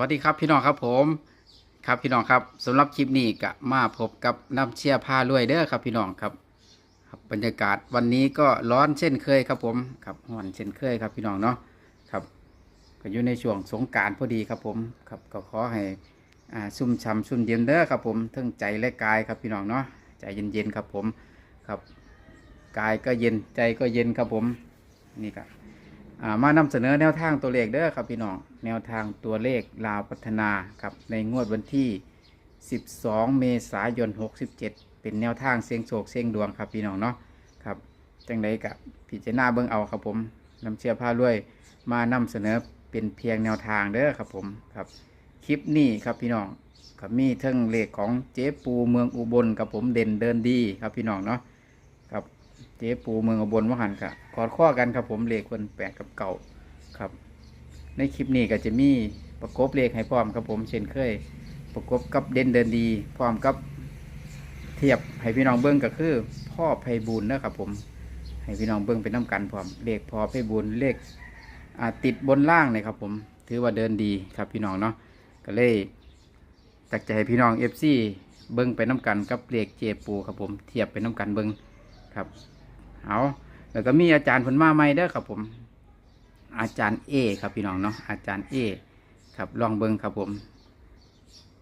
วัสดีครับพี่น้องครับผมครับพี่น้องครับสำหรับคลิปนี้ก็มาพบกับน้ำเชี่ยผ้าลวยเด้อครับพี่น้องครับบรรยากาศวันนี้ก็ร้อนเช่นเคยครับผมครับร้อนเช่นเคยครับพี่น้องเนาะครับก็อยู่ในช่วงสงการพอดีครับผมครับก็ขอให้ซุ่มช่ำซุ่มเย็นเด้อครับผมทั้งใจและกายครับพี่น้องเนาะใจเย็นๆครับผมครับกายก็เย็นใจก็เย็นครับผมนี่ครับ มานำเสนอแนวทางตัวเลขเด้อครับพี่น้องแนวทางตัวเลขลาวพัฒนาครับในงวดวันที่ 12 เมษายน 67 เป็นแนวทางเสียงโศกเสียงดวงครับพี่น้องเนาะครับจังไดกับพิจารณาเบิ่งเอาครับผมนำเชียร์ผ้าด้วยมานำเสนอเป็นเพียงแนวทางเด้อครับผมครับคลิปนี้ครับพี่น้องครับมีเทิงเลขของเจ๊ปูเมืองอุบลครับผมเด่นเดินดีครับพี่น้องเนาะ จ๊ปูเมืองอบลวหันครับกอดข้อกันครับผมเลขคนแปดกับเก่าครับ ในคลิปนี้ก็จะมีประกบเลขให้พร้อมครับผมเช่นเคย ประกบกับเด่นเดินดี พร้อมกับเทียบให้พี่น้องเบิ้งก็คือ พ่อไพบูลนะครับผมให้พี่น้องเบิ้งเป็นน้ำกันพร้อมเลขพ่อไพบูลเลขติดบนล่างเลยครับผมถือว่าเดินดีครับพี่น้องเนาะก็เลยตักใจให้พี่น้องเอฟซีเบิ้งไปน้ำกันกับเลขเจปูครับผมเทียบไปน้ำกันเบิ้งครับ เอาแล้วก็มีอาจารย์ผลมาใหม่เด้อครับผม อาจารย์เอครับพี่น้องเนาะอาจารย์เอครับลองเบิ้งครับผม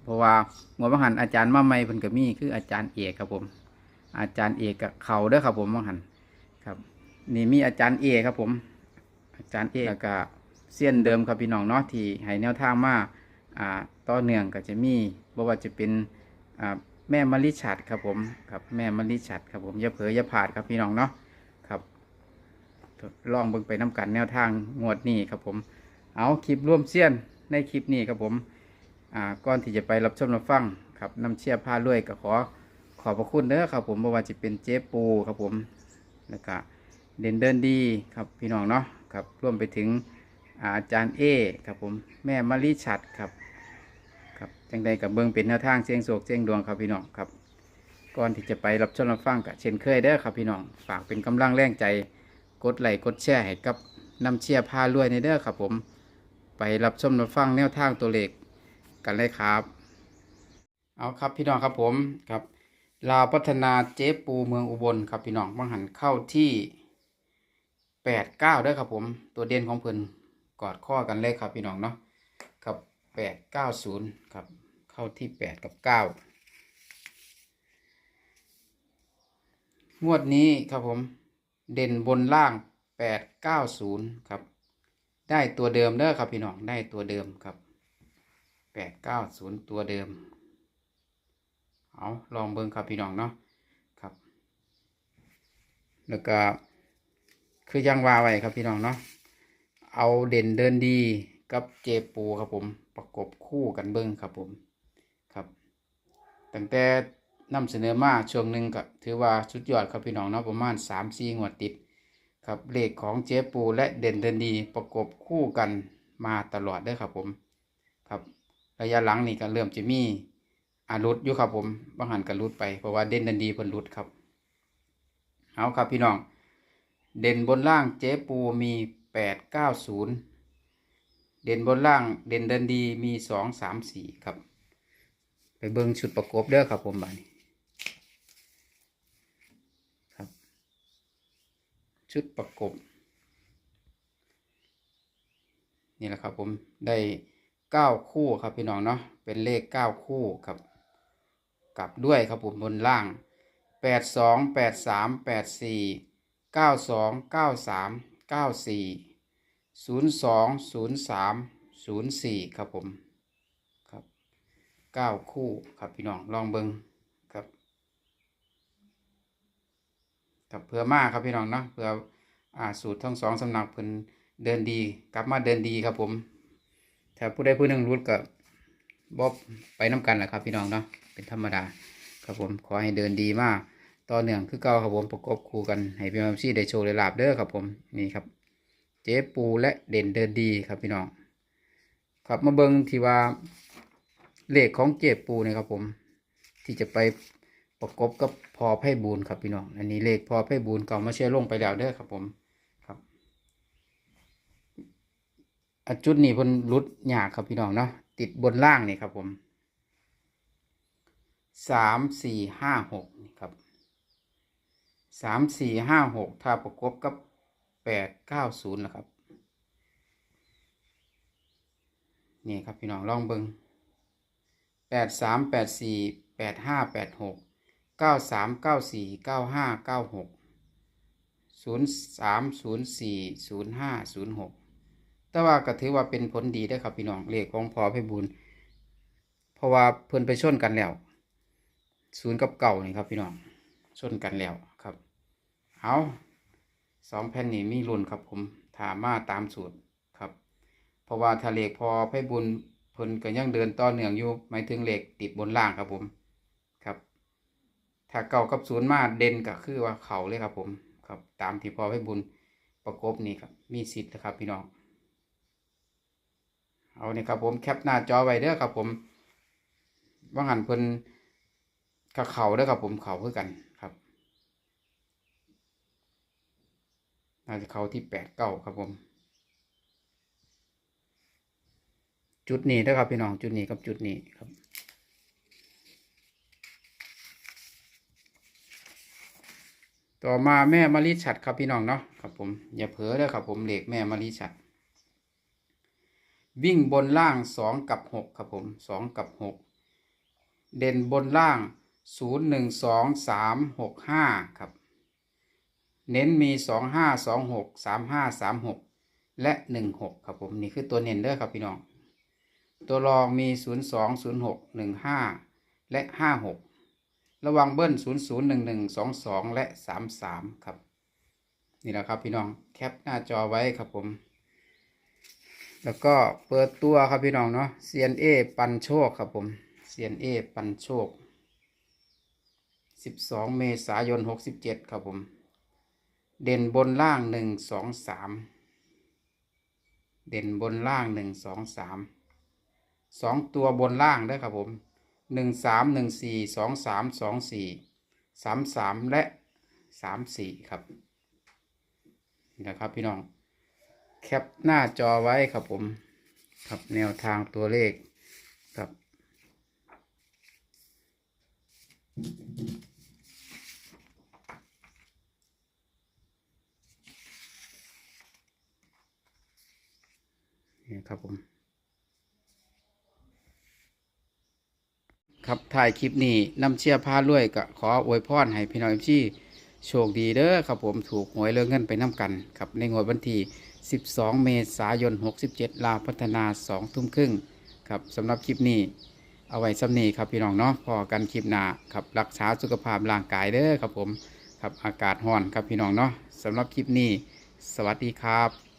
เพราะว่าหมวดบังหันอาจารย์มาใหม่เพิ่นก็มีคืออาจารย์เอกครับผม อาจารย์เอกกับเขาเด้อครับผมบังหันครับ นี่มีอาจารย์เอครับผม อาจารย์เอแล้วก็เสี้ยนเดิมครับพี่น้องเนาะที่ให้แนวทางมาอ่าต่อเนื่องก็จะมีบ่ว่าจะเป็นอ่าแม่มะลิฉัดครับผมครับแม่มะลิฉัดครับผมอย่าเผลออย่าพลาดครับพี่น้องเนาะ ลองเบิ่งไปน้กันแนวทางงวดนี้ครับผม เอาคลิปร่วมเสี้ยนในคลิปนี้ครับผมอ่าก่อนที่จะไปรับชมรับฟังครับน้ำเชี่ยผ้าลวยก็ขอขอบพระคุณเด้อครับผมบ่ว่าจะเป็นเจ๊ปูครับผมแล้วก็เด่นเดินดีครับพี่น้องเนาะครับร่วมไปถึงอาจารย์เอครับผมแม่มะลิฉัดครับครับจังใดกับเบิ้งเป็นแนวทางเสียงโศกเสียงดวงครับพี่น้องครับก่อนที่จะไปรับชมรับฟังกับเช่นเคยเด้อครับพี่น้องฝากเป็นกำลังแรงใจ กดไลค์กดแชร์ให้กับน้ำเชียร์พารวยในเด้อครับผม ไปรับชมรับฟังแนวทางตัวเลขกันเลยครับ เอาครับพี่น้องครับผมครับลาวพัฒนาเจ๊ปูเมืองอุบลครับพี่น้องบังหันเข้าที่แปดเก้าเด้อครับผม ตัวเด่นของเพิ่นกอดข้อกันเลยครับพี่น้องเนาะครับแปดเก้าศูนย์ครับเข้าที่แปดกับเก้างวดนี้ครับผม เด่นบนล่างแปดเก้าศูนย์ครับ ได้ตัวเดิมเด้อครับพี่น้อง ได้ตัวเดิมครับแปดเก้าศูนย์ตัวเดิม เอาลองเบิ่งครับพี่น้องเนาะ ครับ แล้วก็คือยังวาไว้ครับพี่น้องเนาะ เอาเด่นเดินดีกับเจปูครับผม ประกบคู่กันเบิ้งครับผม ครับ ตั้งแต่ นำเสนอมาช่วงหนึ่งก็ถือว่าสุดยอดครับพี่น้องเนาะประมาณ3ามสี่งวดติดครับเลขของเจ๊ปูและเด่นเดินดีประกบคู่กันมาตลอดด้อครับผมครับระยะหลังนี่ก็เริ่มจะมีอารุดอยู่ครับผมบางหันก็รุดไปเพราะว่าเด่นเดินดีเพิ่นรุดครับเอาครับพี่น้อง เด่นบนล่างเจ๊ปูมีแปดเก้าศูนย์เด่นบนล่างเด่นเดินดีมีสองสามสี่ครับ ไปเบิ้งชุดประกบเด้อครับผมบานี้ครับ ชุดประกบ นี่แหละครับผมได้เก้าคู่ครับพี่น้องเนาะเป็นเลขเก้าคู่ครับกลับด้วยครับผมบนล่างแปดสองแปดสามแปดสี่เก้าสองเก้าสามเก้าสี่ศูนย์สองศูนย์สามศูนย์สี่ครับผมครับเก้าคู่ครับพี่น้องลองเบิงครับ ครับเพื่อมาครับพี่น้องเนาะเพื่ออ่าสูตรทั้งสองสำนักเพิ่นเดินดี กลับมาเดินดีครับผมถ้าผู้ใดผู้หนึ่งรู้ก็บอบไปน้ำกันแหละครับ พี่น้องเนาะเป็นธรรมดาครับผมขอให้เดินดีมากต่อเนื่องคือเก่าครับผมประกบคู่กันให้พี่น้องซี่ได้โชว์ได้ลาบเด้อครับผมนี่ครับ เจ๊ปูและเด่นเดินดีครับพี่น้องครับมาเบิ้งที่ว่าเลขของเจ๊ปูเนี่ยครับผม ที่จะไป ประกบกับพอไพ่บูนครับพี่น้อง อันนี้เลขพอไพ่บูนเก่ามาเชื่อลงไปแล้วเด้อครับผมครับอจุดนี้เพิ่นรุดหยากครับพี่น้องเนาะติดบนล่างนี่ครับผมสามสี่ห้าหกนี่ครับสามสี่ห้าหกถ้าประกบกับแปดเก้าศูนย์นะครับนี่ครับพี่น้องลองเบิงแปดสามแปดสี่แปดห้าแปดหก เก้าสามเก้าสี่เก้าห้าเก้าหกศูนย์สามศูนย์สี่ศูนย์ห้าศูนย์หกแต่ว่าก็ถือว่าเป็นผลดีได้ครับพี่น้องเลขของพอเพบุญเพราะว่าเพิ่นไปชนกันแล้วศูนย์กับเก่านี่ครับพี่น้องชนกันแล้วครับเอาสองแผ่นนี้มีรุ่นครับผมถามมาตามสูตรครับ เพราะว่าถ้าเลขพอเพบุญเพิ่นก็ยังเดินต่อเนื่องอยู่หมายถึงเลขติดบนล่างครับผม ถ้าเก่ากับศูนย์มาเด่นก็คือว่าเขาเลยครับผมครับตามที่พอเพบุญประกบนี่ครับมีสิทธิ์นะครับพี่น้องเอาเนี่ยครับผมแคปหน้าจอไว้เด้อครับผมว่างหันเพิ่นกับเขาเด้อครับผมเขาคือกันครับน่าจะเขาที่แปดเก้าครับผม จุดนี้เด้อครับพี่น้องจุดนี้กับจุดนี้ครับ ต่อมาแม่มะลิฉัดครับพี่น้องเนาะครับผมอย่าเผลอเด้อครับผมเหล็กแม่มะลิฉัด วิ่งบนล่างสองกับหกครับผมสองกับหกเด่นบนล่างศูนย์หนึ่งสองสามหกห้าครับ เน้นมีสองห้าสองหกสามห้าสามหกและหนึ่งหกครับผมนี่คือตัวเน้นเด้อครับพี่น้อง ตัวรองมีศูนย์สองศูนย์หกหนึ่งห้าและห้าหก ระวังเบิ้ลศูนย์ศูนย์หนึ่งหนึ่งสองสองและสามสามครับ นี่แหละครับพี่น้องแคปหน้าจอไว้ครับผม แล้วก็เปิดตัวครับพี่น้องเนาะ CNA ปันโชคครับผม CNA ปันโชค 12 เมษายน 67 ครับผม เด่นบนล่าง 1 2 3 เด่นบนล่าง 1 2 3 2 ตัวบนล่างด้วยครับผม หนึ่งสามหนึ่งสี่สองสามสองสี่สามสามและสามสี่ครับนะครับพี่น้อง แคปหน้าจอไว้ครับผมครับแนวทางตัวเลขครับ นี่ครับผม ครับถ่ายคลิปนี้นำเชียร์พาลุยก็ขออวยพรให้พี่น้องเอฟซีโชคดีเด้อครับผมถูกหวยเรื่องเงินไปน้ำกันครับในงวดวันที่ 12 เมษายน 67 ลาพัฒนา 2 ทุ่มครึ่งครับสำหรับคลิปนี้ เอาไว้สำนีครับพี่น้องเนาะพอกันคลิปหน้าครับรักษาสุขภาพร่างกายเด้อครับผมครับอากาศร้อนครับพี่น้องเนาะสำหรับคลิปนี้ สวัสดีครับ